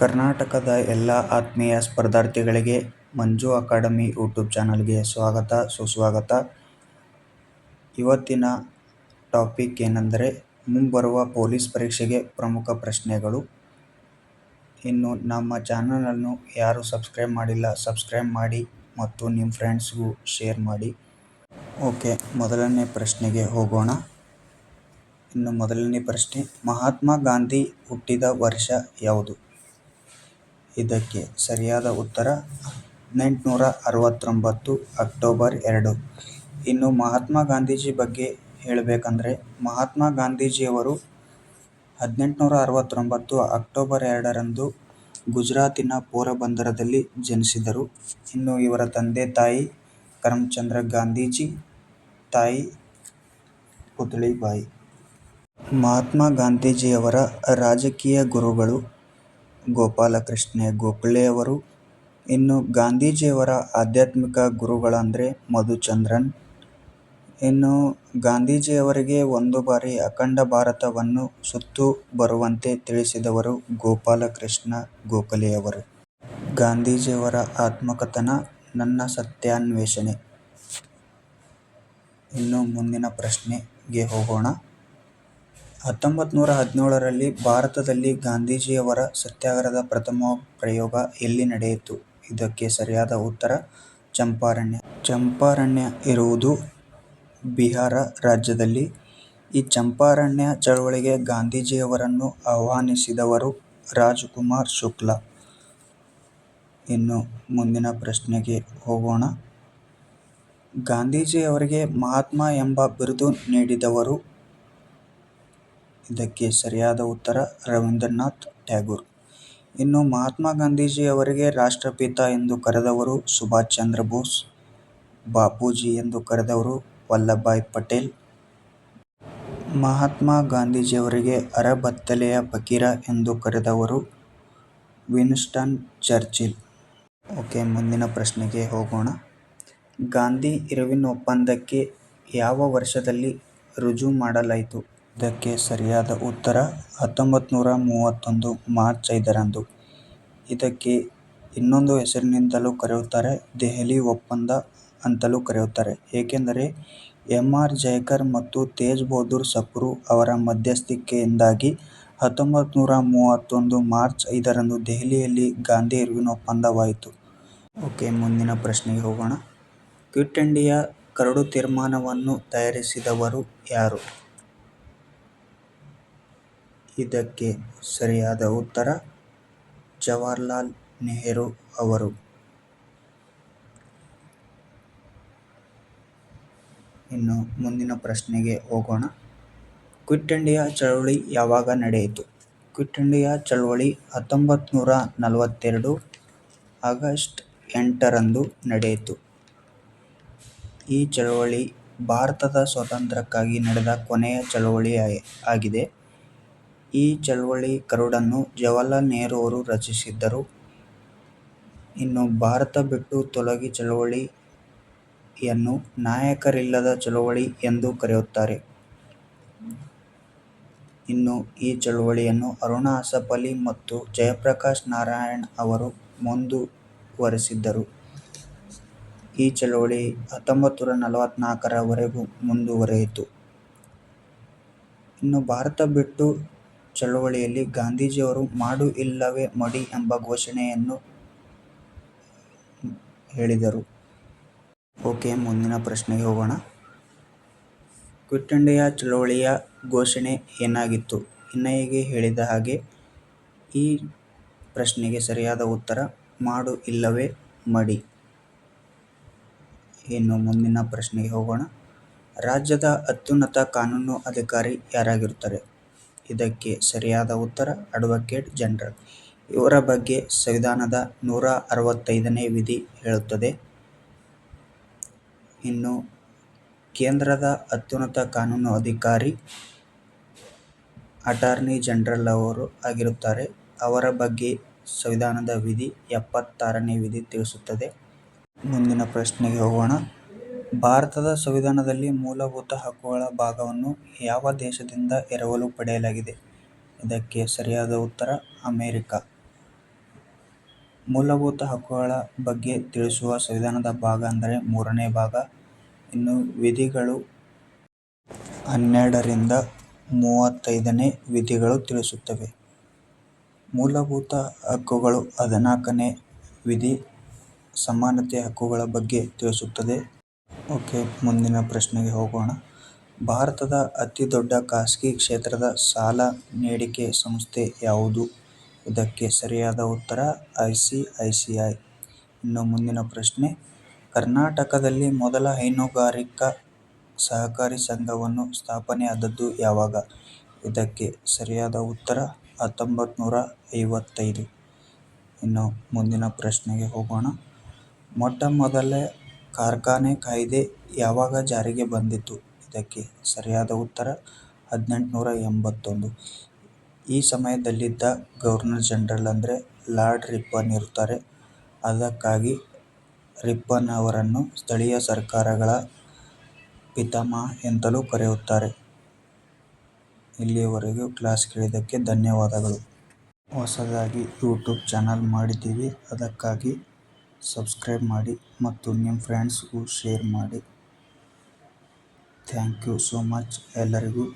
ಕರ್ನಾಟಕದ ಎಲ್ಲ ಆತ್ಮೀಯ ಸ್ಪರ್ಧಾರ್ಥಿಗಳಿಗೆ ಮಂಜು ಅಕಾಡೆಮಿ ಯೂಟ್ಯೂಬ್ ಚಾನಲ್ಗೆ ಸ್ವಾಗತ, ಸುಸ್ವಾಗತ. ಇವತ್ತಿನ ಟಾಪಿಕ್ ಏನೆಂದರೆ, ಮುಂಬರುವ ಪೊಲೀಸ್ ಪರೀಕ್ಷೆಗೆ ಪ್ರಮುಖ ಪ್ರಶ್ನೆಗಳು. ಇನ್ನು ನಮ್ಮ ಚಾನಲನ್ನು ಯಾರು ಸಬ್ಸ್ಕ್ರೈಬ್ ಮಾಡಿಲ್ಲ, ಸಬ್ಸ್ಕ್ರೈಬ್ ಮಾಡಿ ಮತ್ತು ನಿಮ್ಮ ಫ್ರೆಂಡ್ಸ್ಗೂ ಶೇರ್ ಮಾಡಿ. ಓಕೆ, ಮೊದಲನೇ ಪ್ರಶ್ನೆಗೆ ಹೋಗೋಣ. ಇನ್ನು ಮೊದಲನೇ ಪ್ರಶ್ನೆ, ಮಹಾತ್ಮ ಗಾಂಧಿ ಹುಟ್ಟಿದ ವರ್ಷ ಯಾವುದು? ಇದಕ್ಕೆ ಸರಿಯಾದ ಉತ್ತರ ಹದಿನೆಂಟುನೂರ ಅರವತ್ತೊಂಬತ್ತು ಅಕ್ಟೋಬರ್ ಎರಡು. ಇನ್ನು ಮಹಾತ್ಮ ಗಾಂಧೀಜಿ ಬಗ್ಗೆ ಹೇಳಬೇಕಂದ್ರೆ ಮಹಾತ್ಮ ಗಾಂಧೀಜಿಯವರು ಹದಿನೆಂಟುನೂರ ಅರವತ್ತೊಂಬತ್ತು ಅಕ್ಟೋಬರ್ ಎರಡರಂದು ಗುಜರಾತಿನ ಪೋರಬಂದರದಲ್ಲಿ ಜನಿಸಿದರು. ಇನ್ನು ಇವರ ತಂದೆ ತಾಯಿ ಕರಮ್ಚಂದ್ರ ಗಾಂಧೀಜಿ, ತಾಯಿ ಪುತಳಿಬಾಯಿ ಮಹಾತ್ಮ ಗಾಂಧೀಜಿಯವರ ರಾಜಕೀಯ ಗುರುಗಳು ಗೋಪಾಲಕೃಷ್ಣ ಗೋಖಲೆಯವರು. ಇನ್ನು ಗಾಂಧೀಜಿಯವರ ಆಧ್ಯಾತ್ಮಿಕ ಗುರುಗಳಂದರೆ ಮಧುಚಂದ್ರನ್. ಇನ್ನು ಗಾಂಧೀಜಿಯವರಿಗೆ ಒಂದು ಬಾರಿ ಅಖಂಡ ಭಾರತವನ್ನು ಸುತ್ತು ಬರುವಂತೆ ತಿಳಿಸಿದವರು ಗೋಪಾಲಕೃಷ್ಣ ಗೋಖಲೆಯವರು. ಗಾಂಧೀಜಿಯವರ ಆತ್ಮಕಥನ ನನ್ನ ಸತ್ಯಾನ್ವೇಷಣೆ. ಇನ್ನು ಮುಂದಿನ ಪ್ರಶ್ನೆಗೆ ಹೋಗೋಣ. ಹತ್ತೊಂಬತ್ತುನೂರ ಹದಿನೇಳರಲ್ಲಿ ಭಾರತದಲ್ಲಿ ಗಾಂಧೀಜಿಯವರ ಸತ್ಯಾಗ್ರಹದ ಪ್ರಥಮ ಪ್ರಯೋಗ ಎಲ್ಲಿ ನಡೆಯಿತು? ಇದಕ್ಕೆ ಸರಿಯಾದ ಉತ್ತರ, ಚಂಪಾರಣ್ಯ. ಚಂಪಾರಣ್ಯ ಇರುವುದು ಬಿಹಾರ ರಾಜ್ಯದಲ್ಲಿ. ಈ ಚಂಪಾರಣ್ಯ ಚಳವಳಿಗೆ ಗಾಂಧೀಜಿಯವರನ್ನು ಆಹ್ವಾನಿಸಿದವರು ರಾಜ್ಕುಮಾರ್ ಶುಕ್ಲ. ಇನ್ನು ಮುಂದಿನ ಪ್ರಶ್ನೆಗೆ ಹೋಗೋಣ. ಗಾಂಧೀಜಿಯವರಿಗೆ ಮಹಾತ್ಮ ಎಂಬ ಬಿರುದು ನೀಡಿದವರು? ಇದಕ್ಕೆ ಸರಿಯಾದ ಉತ್ತರ ರವೀಂದ್ರನಾಥ್ ಟ್ಯಾಗೂರ್. ಇನ್ನು ಮಹಾತ್ಮ ಗಾಂಧೀಜಿಯವರಿಗೆ ರಾಷ್ಟ್ರಪಿತ ಎಂದು ಕರೆದವರು ಸುಭಾಷ್ ಚಂದ್ರ ಬೋಸ್. ಬಾಪೂಜಿ ಎಂದು ಕರೆದವರು ವಲ್ಲಭಭಾಯಿ ಪಟೇಲ್. ಮಹಾತ್ಮ ಗಾಂಧೀಜಿಯವರಿಗೆ ಅರಬತ್ತಲೆಯ ಫಕೀರ ಎಂದು ಕರೆದವರು ವಿನ್ಸ್ಟನ್ ಚರ್ಚಿಲ್. ಓಕೆ, ಮುಂದಿನ ಪ್ರಶ್ನೆಗೆ ಹೋಗೋಣ. ಗಾಂಧಿ-ಇರ್ವಿನ್ ಒಪ್ಪಂದಕ್ಕೆ ಯಾವ ವರ್ಷದಲ್ಲಿ ರುಜು ಮಾಡಲಾಯಿತು? ಇದಕ್ಕೆ ಸರಿಯಾದ ಉತ್ತರ ಹತ್ತೊಂಬತ್ತುನೂರ ಮೂವತ್ತೊಂದು ಮಾರ್ಚ್ ಐದರಂದು. ಇದಕ್ಕೆ ಇನ್ನೊಂದು ಹೆಸರಿನಿಂದಲೂ ಕರೆಯುತ್ತಾರೆ, ದೆಹಲಿ ಒಪ್ಪಂದ ಅಂತಲೂ ಕರೆಯುತ್ತಾರೆ. ಏಕೆಂದರೆ ಎಂ. ಆರ್. ಜಯಕರ್ ಮತ್ತು ತೇಜ್ ಬಹದ್ದೂರ್ ಸಪ್ರು ಅವರ ಮಧ್ಯಸ್ಥಿಕೆಯಿಂದಾಗಿ ಹತ್ತೊಂಬತ್ತುನೂರ ಮೂವತ್ತೊಂದು ಮಾರ್ಚ್ ಐದರಂದು ದೆಹಲಿಯಲ್ಲಿ ಗಾಂಧಿ-ಇರ್ವಿನ್ ಒಪ್ಪಂದವಾಯಿತು. ಓಕೆ, ಮುಂದಿನ ಪ್ರಶ್ನೆಗೆ ಹೋಗೋಣ. ಕ್ವಿಟ್ ಇಂಡಿಯಾ ಕರಡು ತೀರ್ಮಾನವನ್ನು ತಯಾರಿಸಿದವರು ಯಾರು? ಇದಕ್ಕೆ ಸರಿಯಾದ ಉತ್ತರ ಜವಾಹರಲಾಲ್ ನೆಹರು ಅವರು. ಇನ್ನು ಮುಂದಿನ ಪ್ರಶ್ನೆಗೆ ಹೋಗೋಣ. ಕ್ವಿಟ್ ಇಂಡಿಯಾ ಚಳವಳಿ ಯಾವಾಗ ನಡೆಯಿತು? ಕ್ವಿಟ್ ಇಂಡಿಯಾ ಚಳವಳಿ ಹತ್ತೊಂಬತ್ತು ನೂರ ನಲವತ್ತೆರಡು ಆಗಸ್ಟ್ ಎಂಟರಂದು ನಡೆಯಿತು. ಈ ಚಳವಳಿ ಭಾರತದ ಸ್ವಾತಂತ್ರ್ಯಕ್ಕಾಗಿ ನಡೆದ ಕೊನೆಯ ಚಳವಳಿ ಆಗಿದೆ. ಈ ಚಳುವಳಿ ಕರಡನ್ನು ಜವಾಹರಲಾಲ್ ನೆಹರು ಅವರು ರಚಿಸಿದ್ದರು. ಇನ್ನು ಭಾರತ ಬಿಟ್ಟು ತೊಲಗಿ ಚಳುವಳಿಯನ್ನು ನಾಯಕರಿಲ್ಲದ ಚಳುವಳಿ ಎಂದು ಕರೆಯುತ್ತಾರೆ. ಇನ್ನು ಈ ಚಳುವಳಿಯನ್ನು ಅರುಣ ಅಸಫಲಿ ಮತ್ತು ಜಯಪ್ರಕಾಶ್ ನಾರಾಯಣ್ ಅವರು ಮುಂದುವರೆಸಿದ್ದರು ಈ ಚಳುವಳಿ ಹತ್ತೊಂಬತ್ತುನೂರ ನಲವತ್ನಾಲ್ಕರ ವರೆಗೂ ಮುಂದುವರಿಯಿತು. ಇನ್ನು ಭಾರತ ಬಿಟ್ಟು ಚಳವಳಿಯಲ್ಲಿ ಗಾಂಧೀಜಿಯವರು ಮಾಡು ಇಲ್ಲವೇ ಮಡಿ ಎಂಬ ಘೋಷಣೆಯನ್ನು ಹೇಳಿದರು. ಓಕೆ, ಮುಂದಿನ ಪ್ರಶ್ನೆಗೆ ಹೋಗೋಣ. ಕ್ವಿಟ್ ಇಂಡಿಯಾ ಚಳವಳಿಯ ಘೋಷಣೆ ಏನಾಗಿತ್ತು? ಹಿನ್ನಯಗೆ ಹೇಳಿದ ಹಾಗೆ. ಈ ಪ್ರಶ್ನೆಗೆ ಸರಿಯಾದ ಉತ್ತರ, ಮಾಡು ಇಲ್ಲವೇ ಮಡಿ. ಇನ್ನು ಮುಂದಿನ ಪ್ರಶ್ನೆಗೆ ಹೋಗೋಣ. ರಾಜ್ಯದ ಅತ್ಯುನ್ನತ ಕಾನೂನು ಅಧಿಕಾರಿ ಯಾರಾಗಿರುತ್ತಾರೆ? ಇದಕ್ಕೆ ಸರಿಯಾದ ಉತ್ತರ, ಅಡ್ವೊಕೇಟ್ ಜನರಲ್. ಇವರ ಬಗ್ಗೆ ಸಂವಿಧಾನದ ನೂರ ಅರವತ್ತೈದನೇ ವಿಧಿ ಹೇಳುತ್ತದೆ. ಇನ್ನು ಕೇಂದ್ರದ ಅತ್ಯುನ್ನತ ಕಾನೂನು ಅಧಿಕಾರಿ, ಅಟಾರ್ನಿ ಜನರಲ್ ಅವರು ಆಗಿರುತ್ತಾರೆ. ಅವರ ಬಗ್ಗೆ ಸಂವಿಧಾನದ ವಿಧಿ ಎಪ್ಪತ್ತಾರನೇ ವಿಧಿ ತಿಳಿಸುತ್ತದೆ. ಮುಂದಿನ ಪ್ರಶ್ನೆಗೆ ಹೋಗೋಣ. ಭಾರತದ ಸಂವಿಧಾನದಲ್ಲಿ ಮೂಲಭೂತ ಹಕ್ಕುಗಳ ಭಾಗವನ್ನು ಯಾವ ದೇಶದಿಂದ ಎರವಲು ಪಡೆಯಲಾಗಿದೆ? ಇದಕ್ಕೆ ಸರಿಯಾದ ಉತ್ತರ, ಅಮೇರಿಕ ಮೂಲಭೂತ ಹಕ್ಕುಗಳ ಬಗ್ಗೆ ತಿಳಿಸುವ ಸಂವಿಧಾನದ ಭಾಗ ಅಂದರೆ ಮೂರನೇ ಭಾಗ. ಇನ್ನು ವಿಧಿಗಳು ಹನ್ನೆರಡರಿಂದ ಮೂವತ್ತೈದನೇ ವಿಧಿಗಳು ತಿಳಿಸುತ್ತವೆ. ಮೂಲಭೂತ ಹಕ್ಕುಗಳು ಹದಿನಾಲ್ಕನೇ ವಿಧಿ ಸಮಾನತೆ ಹಕ್ಕುಗಳ ಬಗ್ಗೆ ತಿಳಿಸುತ್ತದೆ. ಓಕೆ, ಮುಂದಿನ ಪ್ರಶ್ನೆಗೆ ಹೋಗೋಣ. ಭಾರತದ ಅತಿ ದೊಡ್ಡ ಖಾಸಗಿ ಕ್ಷೇತ್ರದ ಸಾಲ ನೀಡಿಕೆ ಸಂಸ್ಥೆ ಯಾವುದು? ಇದಕ್ಕೆ ಸರಿಯಾದ ಉತ್ತರ ಐಸಿಐಸಿಐ. ಇನ್ನು ಮುಂದಿನ ಪ್ರಶ್ನೆ. ಕರ್ನಾಟಕದಲ್ಲಿ ಮೊದಲ ಹೈನುಗಾರಿಕಾ ಸಹಕಾರಿ ಸಂಘವನ್ನು ಸ್ಥಾಪನೆಯಾದದ್ದು ಯಾವಾಗ? ಇದಕ್ಕೆ ಸರಿಯಾದ ಉತ್ತರ ಹತ್ತೊಂಬತ್ತನೂರ ಐವತ್ತೈದು. ಇನ್ನು ಮುಂದಿನ ಪ್ರಶ್ನೆಗೆ ಹೋಗೋಣ. ಮೊಟ್ಟಮೊದಲ ಕಾರ್ಖಾನೆ ಕಾಯ್ದೆ ಯಾವಾಗ ಜಾರಿಗೆ ಬಂದಿತು? ಇದಕ್ಕೆ ಸರಿಯಾದ ಉತ್ತರ ಹದಿನೆಂಟುನೂರ ಎಂಬತ್ತೊಂದು. ಈ ಸಮಯದಲ್ಲಿದ್ದ ಗವರ್ನರ್ ಜನರಲ್ ಅಂದರೆ ಲಾರ್ಡ್ ರಿಪ್ಪನ್ ಇರ್ತಾರೆ. ಅದಕ್ಕಾಗಿ ರಿಪ್ಪನ್ ಅವರನ್ನು ಸ್ಥಳೀಯ ಸರ್ಕಾರಗಳ ಪಿತಾಮಹ ಎಂತಲೂ ಕರೆಯುತ್ತಾರೆ. ಇಲ್ಲಿಯವರೆಗೂ ಕ್ಲಾಸ್ ಕೇಳಿದ್ದಕ್ಕೆ ಧನ್ಯವಾದಗಳು. ಹೊಸದಾಗಿ ಯೂಟ್ಯೂಬ್ ಚಾನಲ್ ಮಾಡಿದ್ದೀವಿ ಅದಕ್ಕಾಗಿ ಸಬ್ಸ್ಕ್ರೈಬ್ ಮಾಡಿ ಮತ್ತು ನಿಮ್ಮ ಫ್ರೆಂಡ್ಸ್ ಗೂ ಶೇರ್ ಮಾಡಿ. ಥ್ಯಾಂಕ್ ಯು ಸೋ ಮಚ್ ಎಲ್ಲರಿಗೂ.